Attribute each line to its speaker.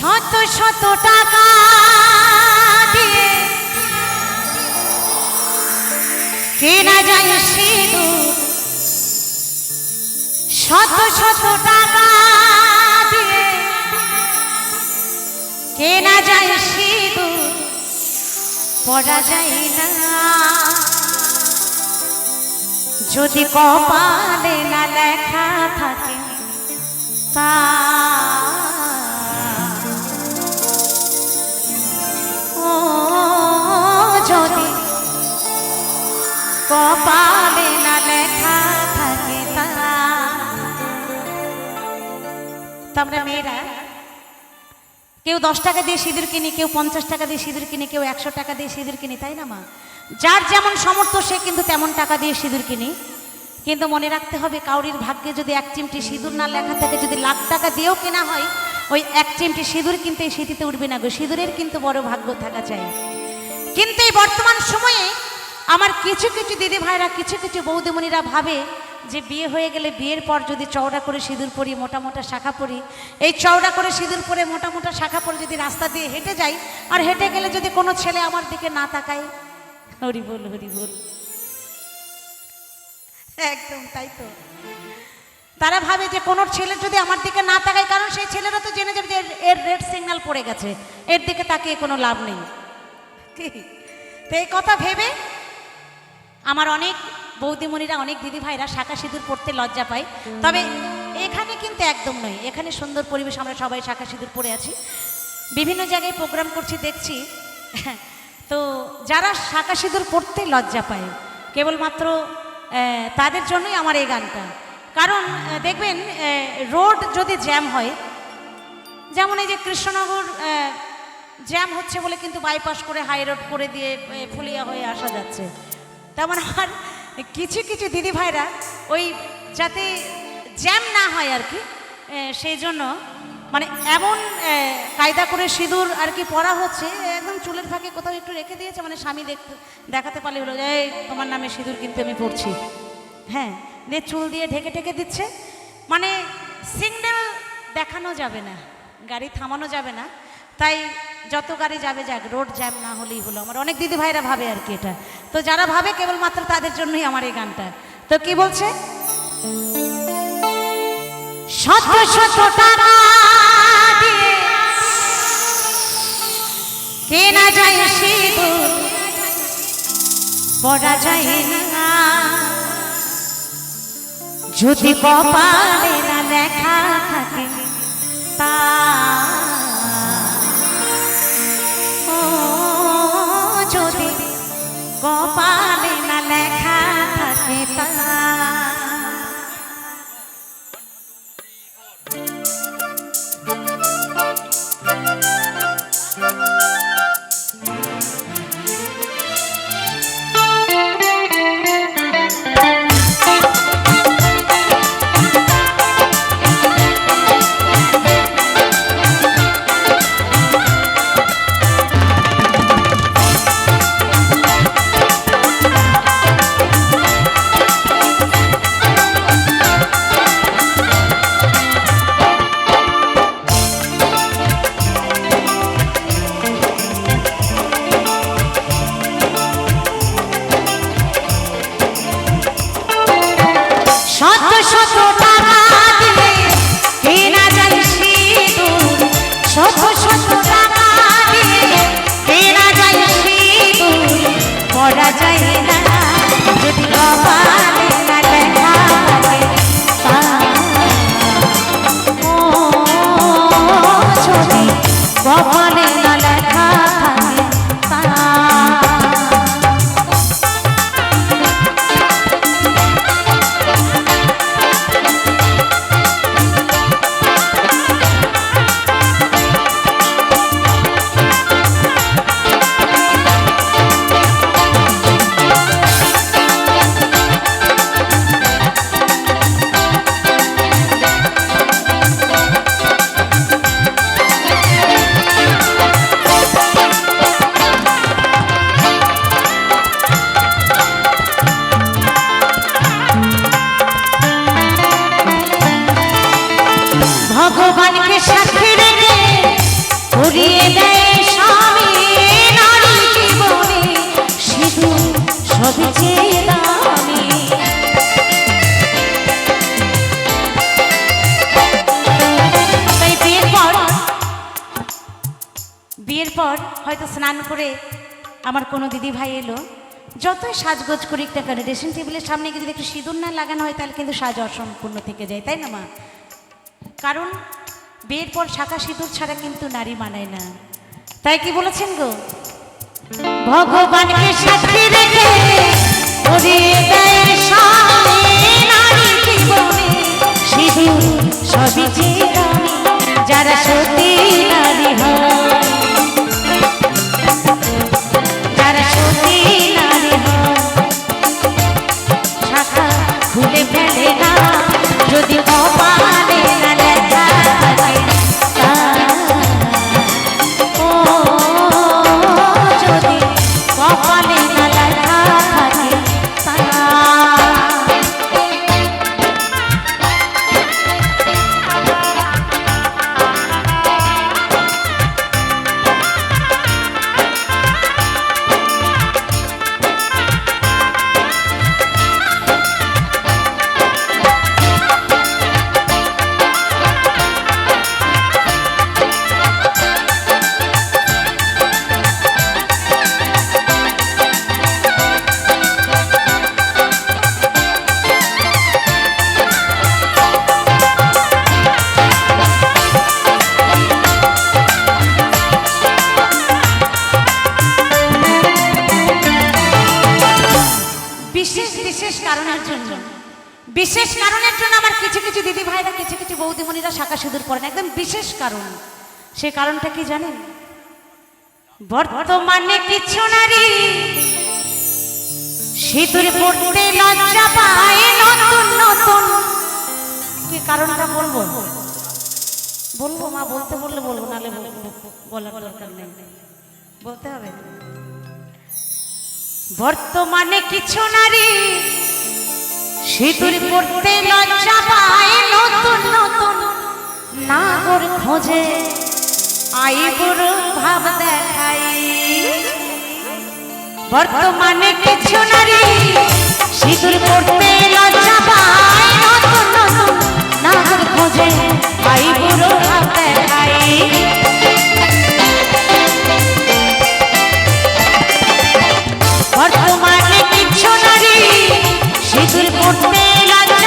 Speaker 1: শত শত টাকা দিয়ে কেনা যায় সিঁদুর। শত শত টাকা দিয়ে কেনা যায় সিঁদুর। পড়া যায় না। যদি কপালে না লেখা থাকে, তা কপালে না লেখা থাকে তা। তো আমরা মেয়েরা, কেউ দশ টাকা দিয়ে সিঁদুর কিনি, কেউ পঞ্চাশ টাকা দিয়ে সিঁদুর কিনি, কেউ একশো টাকা দিয়ে সিঁদুর কিনি, তাই না মা? যার যেমন সমর্থ সে কিন্তু তেমন টাকা দিয়ে সিঁদুর কিনি। কিন্তু মনে রাখতে হবে, কাউরির ভাগ্যে যদি এক চিমটি সিঁদুর না লেখা থাকে, যদি লাখ টাকা দিয়েও কেনা হয়, ওই এক চিমটি সিঁদুর কিনতে এই স্মৃতিতে উঠবে না গো। সিঁদুরের কিন্তু বড় ভাগ্য থাকা চাই। কিন্তু এই বর্তমান সময়ে আমার কিছু কিছু দিদি ভাইরা, কিছু কিছু বৌদিমণিরা ভাবে যে বিয়ে হয়ে গেলে বিয়ের পর যদি চওড়া করে সিঁদুর পরি, মোটা মোটা শাখা পরি, এই চওড়া করে সিঁদুর পরে মোটা মোটা শাখা পরে যদি রাস্তা দিয়ে হেঁটে যাই, আর হেঁটে গেলে যদি কোনো ছেলে আমার দিকে না তাকায়, হরি বল হরি বল। একদম তাই তো। তারা ভাবে যে কোনো ছেলে যদি আমার দিকে না তাকায়, কারণ সেই ছেলেরা তো জেনে যাবে যে এর- রেড সিগন্যাল পড়ে গেছে, এর দিকে তাকিয়ে কোনো লাভ নেই? তো এই কথা ভেবে আমার অনেক বৌদিমণিরা, অনেক দিদি ভাইরা শাখা সিঁদুর পড়তে লজ্জা পায়। তবে এখানে কিন্তু একদম নয়। এখানে সুন্দর পরিবেশ, আমরা সবাই শাখা সিঁদুর পরে আছি। বিভিন্ন জায়গায় প্রোগ্রাম করছি, দেখছি। তো যারা শাখা সিঁদুর পড়তে লজ্জা পায়, কেবলমাত্র তাদের জন্যই আমার এই গানটা। কারণ দেখবেন রোড যদি জ্যাম হয়, যেমন এই যে কৃষ্ণনগর জ্যাম হচ্ছে বলে কিন্তু বাইপাস করে, হাই রোড করে দিয়ে ফুলিয়া হয়ে আসা যাচ্ছে। তেমন আর কিছু কিছু দিদি ভাইরা ওই যাতে জ্যাম না হয় আর কি সেই জন্য মানে এমন কায়দা করে সিঁদুর আর কি পরা হচ্ছে একদম চুলের ফাঁকে কোথাও একটু রেখে দিয়েছে মানে স্বামী দেখতে দেখাতে পারলে হলো এই, তোমার নামে সিঁদুর কিন্তু আমি পড়ছি হ্যাঁ দিয়ে চুল দিয়ে ঢেকে ঢেকে দিচ্ছে মানে সিগন্যাল দেখানো যাবে না, গাড়ি থামানো যাবে না, তাই যত গাড়ি যাবে যাক রোড জ্যাম না হলেই হলো। আমার অনেক দিদি ভাইরা ভাবে আর কি এটা। তো যারা ভাবে, কেবলমাত্র তাদের জন্যই আমার এই গানটা। তো কি বলছে? শত শত টাকা যায় পড়া যায় না। যদি কপালে না লেখা থাকে, তা ভগবানকে সাক্ষী রেখে ভরিয়ে দেয় স্বামী নারী জীবনে। চেয়ে দামি। তাই বিয়ের পর বিয়ের পর হয়তো স্নান করে আমার কোনো দিদি ভাই এলো। যতই সাজগোজ করি একটা কেন ড্রেসিং টেবিলের সামনে গিয়ে যদি একটু সিঁদুর না লাগানো হয়, তাহলে কিন্তু সাজ অসম্পূর্ণ থেকে যায়, তাই না মা? কারণ বিয়ের পর শাখা সিঁদুর ছাড়া কিন্তু নারী মানায় না। তাই কি বলেছেন গো? ভগবানকে সাক্ষী রেখে যারা সতী নারী হয়। যারা সতী বিশেষ কারণের জন্য আমার কিছু কিছু দিদি ভাইরা কিছু কিছু বৌদিমণিরা শাখা সিঁদুর পড়েন একদম বিশেষ কারণ। সে কারণটা কি জানেন? বর্তমানে কিছু নারী সিঁদুর পড়তে লজ্জা পায় নতুন নতুন। কি কারণটা বলব? বলব মা, বলতে বললে বলব, নাহলে বল- বলার দরকার নেই। বলতে হবে? বর্তমানে কিছু নারী সিঁদুর পড়তে লজ্জা পায় নতুন নতুন নাগর খোঁজে। আইবুড়ো ভাব দেখাই। বর্তমানে কিছু নারী সিঁদুর